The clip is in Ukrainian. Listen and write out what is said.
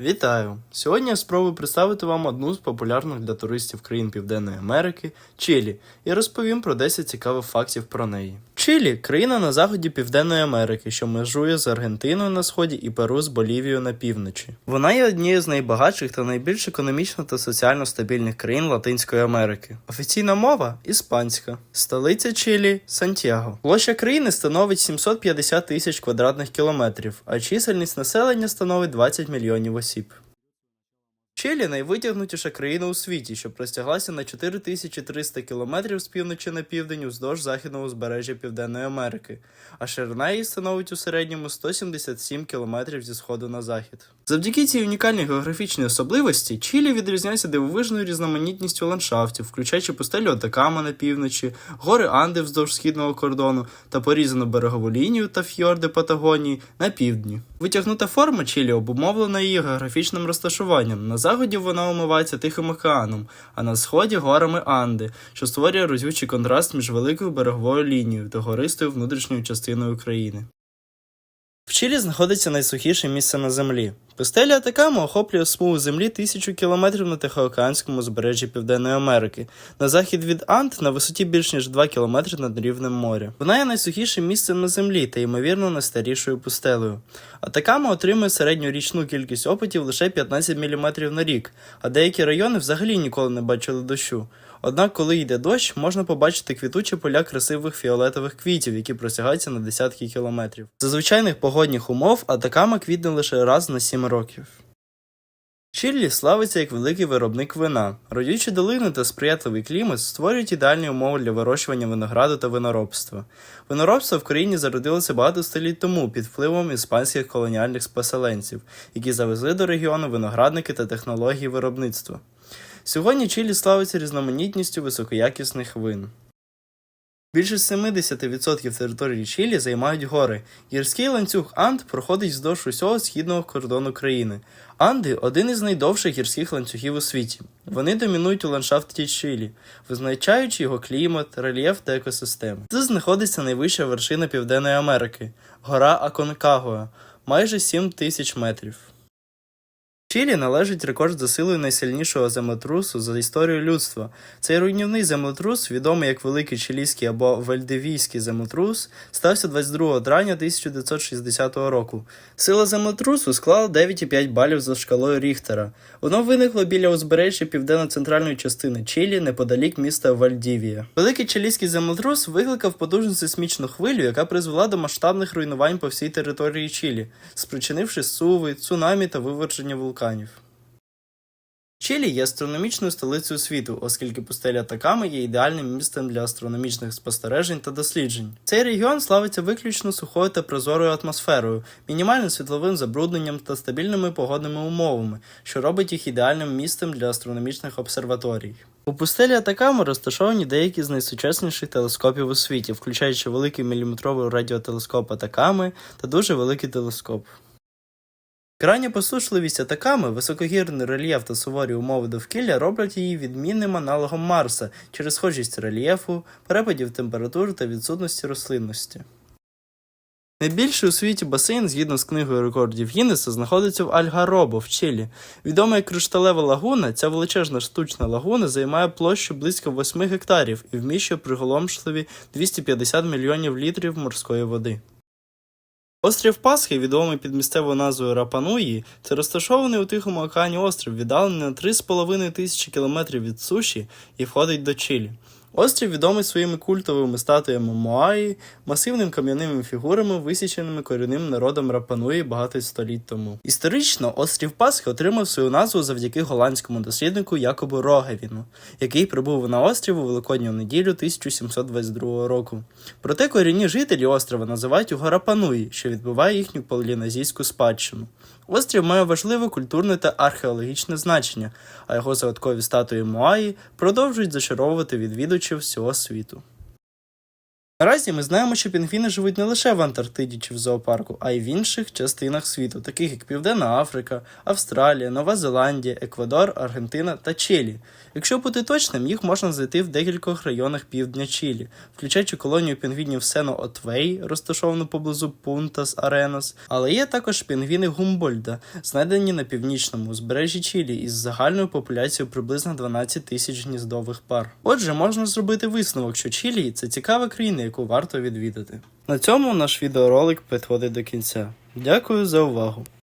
Вітаю! Сьогодні я спробую представити вам одну з популярних для туристів країн Південної Америки Чилі і розповім про 10 цікавих фактів про неї. Чилі країна на заході Південної Америки, що межує з Аргентиною на сході і Перу з Болівією на півночі. Вона є однією з найбагатших та найбільш економічно та соціально стабільних країн Латинської Америки. Офіційна мова іспанська. Столиця Чилі Сантьяго. Площа країни становить 750 тисяч квадратних кілометрів, а чисельність населення становить 20 мільйонів осіб. principe. Чилі найвитягнутіша країна у світі, що простяглася на 4300 кілометрів з півночі на південь уздовж західного узбережжя Південної Америки, а ширина її становить у середньому 177 кілометрів зі сходу на захід. Завдяки цій унікальній географічній особливості Чилі відрізняється дивовижною різноманітністю ландшафтів, включаючи пустелю Атакама на півночі, гори Анди вздовж східного кордону та порізану берегову лінію та фьорди Патагонії на півдні. Витягнута форма Чилі обумовлена її географічним розташуванням. На заході вона омивається Тихим океаном, а на сході горами Анди, що створює розючий контраст між великою береговою лінією та гористою внутрішньою частиною країни. В Чилі знаходиться найсухіше місце на землі. Пустеля Атакама охоплює смугу землі тисячу кілометрів на Тихоокеанському узбережжі Південної Америки, на захід від Анд на висоті більш ніж 2 кілометри над рівнем моря. Вона є найсухішим місцем на землі та ймовірно найстарішою пустелею. Атакама отримує середню річну кількість опитів лише 15 мм на рік, а деякі райони взагалі ніколи не бачили дощу. Однак, коли йде дощ, можна побачити квітучі поля красивих фіолетових квітів, які простягаються на десятки кілометрів. За звичайних погодних умов Атакама квітне лише раз на 7 років. Чиллі славиться як великий виробник вина. Родючі долини та сприятливий клімат створюють ідеальні умови для вирощування винограду та виноробства. Виноробство в країні зародилося багато століть тому під впливом іспанських колоніальних поселенців, які завезли до регіону виноградники та технології виробництва. Сьогодні Чилі славиться різноманітністю високоякісних вин. Більше 70% території Чилі займають гори. Гірський ланцюг Анд проходить вздовж усього східного кордону країни. Анди один із найдовших гірських ланцюгів у світі. Вони домінують у ландшафті Чилі, визначаючи його клімат, рельєф та екосистеми. Тут знаходиться найвища вершина Південної Америки гора Аконкагуа, майже 7 тисяч метрів. Чилі належить рекорд за силою найсильнішого землетрусу за історію людства. Цей руйнівний землетрус, відомий як Великий Чилійський або Вальдивійський землетрус, стався 22 травня 1960 року. Сила землетрусу склала 9,5 балів за шкалою Ріхтера. Воно виникло біля узбережжя південно-центральної частини Чилі неподалік міста Вальдівія. Великий чилійський землетрус викликав потужну сейсмічну хвилю, яка призвела до масштабних руйнувань по всій території Чилі, спричинивши суви, цунамі та виверження вулканів. Чилі є астрономічною столицею світу, оскільки пустеля Атаками є ідеальним місцем для астрономічних спостережень та досліджень. Цей регіон славиться виключно сухою та прозорою атмосферою, мінімальним світловим забрудненням та стабільними погодними умовами, що робить їх ідеальним місцем для астрономічних обсерваторій. У пустелі Атакама розташовані деякі з найсучасніших телескопів у світі, включаючи великий міліметровий радіотелескоп Атаками та дуже великий телескоп. Крайня посушливість атаками, високогірний рельєф та суворі умови довкілля роблять її відмінним аналогом Марса через схожість рельєфу, перепадів температур та відсутності рослинності. Найбільший у світі басейн, згідно з книгою рекордів Гіннеса, знаходиться в Альгаробо в Чилі. Відома як кришталева лагуна, ця величезна штучна лагуна займає площу близько 8 гектарів і вміщує приголомшливі 250 мільйонів літрів морської води. Острів Пасхи, відомий під місцевою назвою Рапануї, це розташований у Тихому океані острів, віддалений на 3,5 тисячі кілометрів від суші і входить до Чилі. Острів відомий своїми культовими статуями Моаї, масивними кам'яними фігурами, висіченими корінним народом Рапануї багато століть тому. Історично острів Пасхи отримав свою назву завдяки голландському досліднику Якобу Рогевіну, який прибув на острів у Великодню неділю 1722 року. Проте корінні жителі острова називають його Рапануї, що відбиває їхню полінезійську спадщину. Острів має важливе культурне та археологічне значення, а його загадкові статуї Моаї продовжують зачаровувати відвідувачів всього світу. Наразі ми знаємо, що пінгвіни живуть не лише в Антарктиді чи в зоопарку, а й в інших частинах світу, таких як Південна Африка, Австралія, Нова Зеландія, Еквадор, Аргентина та Чилі. Якщо бути точним, їх можна знайти в декількох районах півдня Чилі, включаючи колонію пінгвінів Сено Отвей, розташовану поблизу Пунтас Аренос, але є також пінгвіни Гумбольда, знайдені на північному узбережжі Чилі із загальною популяцією приблизно 12 тисяч гніздових пар. Отже, можна зробити висновок, що Чилі це цікава країна, яку варто відвідати. На цьому наш відеоролик підходить до кінця. Дякую за увагу.